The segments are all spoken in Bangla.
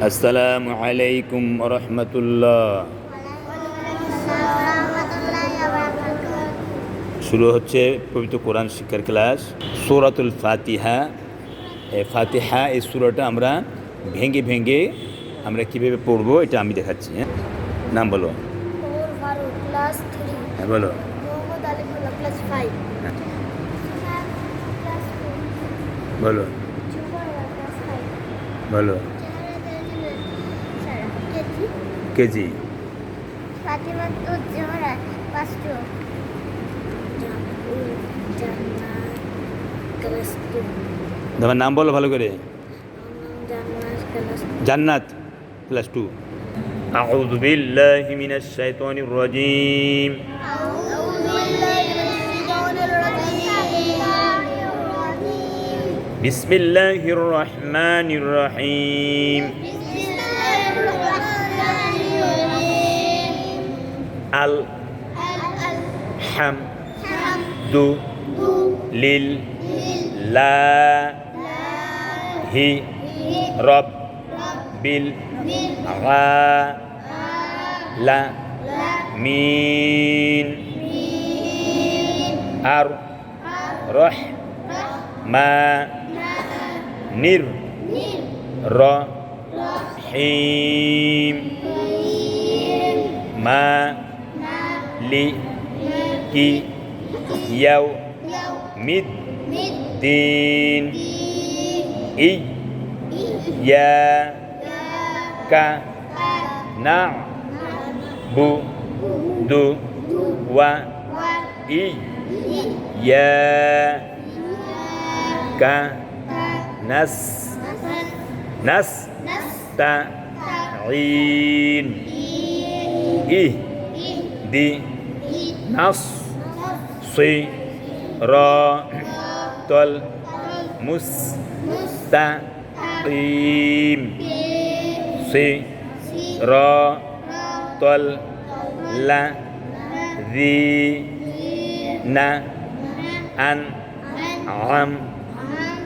আসসালামু আলাইকুম রহমতুল্লাহ শুরু হচ্ছে পবিত্র কোরআন শিক্ষার ক্লাস সূরাতুল ফাতিহা। ফাতিহা এই সূরাটা আমরা ভেঙে ভেঙে আমরা কীভাবে পড়ব এটা আমি দেখাচ্ছি হ্যাঁ? নাম বলো। হ্যাঁ বলো। হ্যাঁ, বলো। বলো। কেজি ফাতিমা তো Zohra class two class two তোমার নাম বলো ভালো করে জান্নাত ক্লাস জান্নাত class two أعوذ بالله من الشيطان الرجيم أعوذ بالله من الشيطان الرجيم بسم الله الرحمن الرحيم الحمد حم دو لل لا هي رب العالمين أرح لا مين ما نر رحيم ما li ki yau mid din i ya ka na bu du wa i ya ka nas nas ta in i di নাস সি র তল মুস তা ইম সি র তল লা রি না আন আম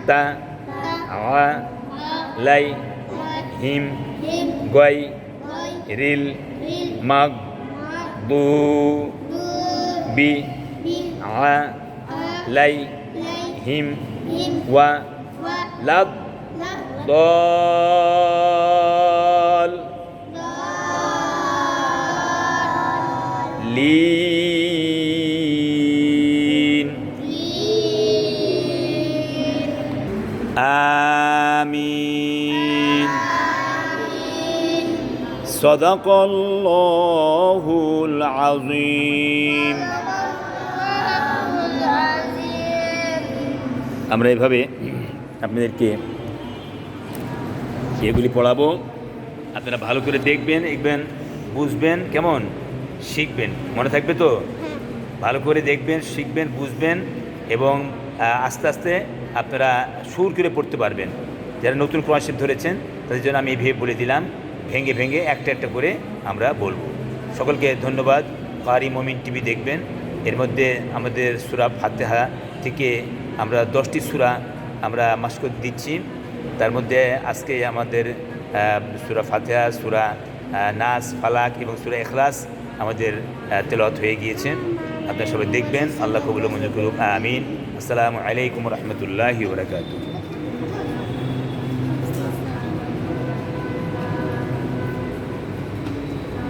তা আ লাই হিম গয় রিল মাগ দু أنعمت عليهم غير المغضوب عليهم ولا الضال لين آمين صدق الله العظيم আমরা এভাবে আপনাদেরকে এগুলি পড়াবো আপনারা ভালো করে দেখবেন দেখবেন বুঝবেন কেমন শিখবেন মনে থাকবে তো ভালো করে দেখবেন শিখবেন বুঝবেন এবং আহ, আস্তে আস্তে আপনারা সুর করে পড়তে পারবেন যারা নতুন ক্রমাশিপ ধরেছেন তাদের জন্য আমি ভেবে বলে দিলাম ভেঙে ভেঙে একটা একটা করে আমরা বলব। সকলকে ধন্যবাদ। কারি মমিন টিভি দেখবেন। এর মধ্যে আমাদের সুরা ফাতেহা থেকে আমরা দশটি সুরা আমরা মাস্কত দিচ্ছি। তার মধ্যে আজকে আমাদের সুরা ফাতেহা, সুরা নাস, ফালাক এবং সুরা এখলাস আমাদের তেলত হয়ে গিয়েছে। আপনারা সবাই দেখবেন। আল্লাহ কবুল মঞ্জুর করুক। আমিন। আসসালামু আলাইকুম রহমতুল্লাহি ওবরাকাতুহ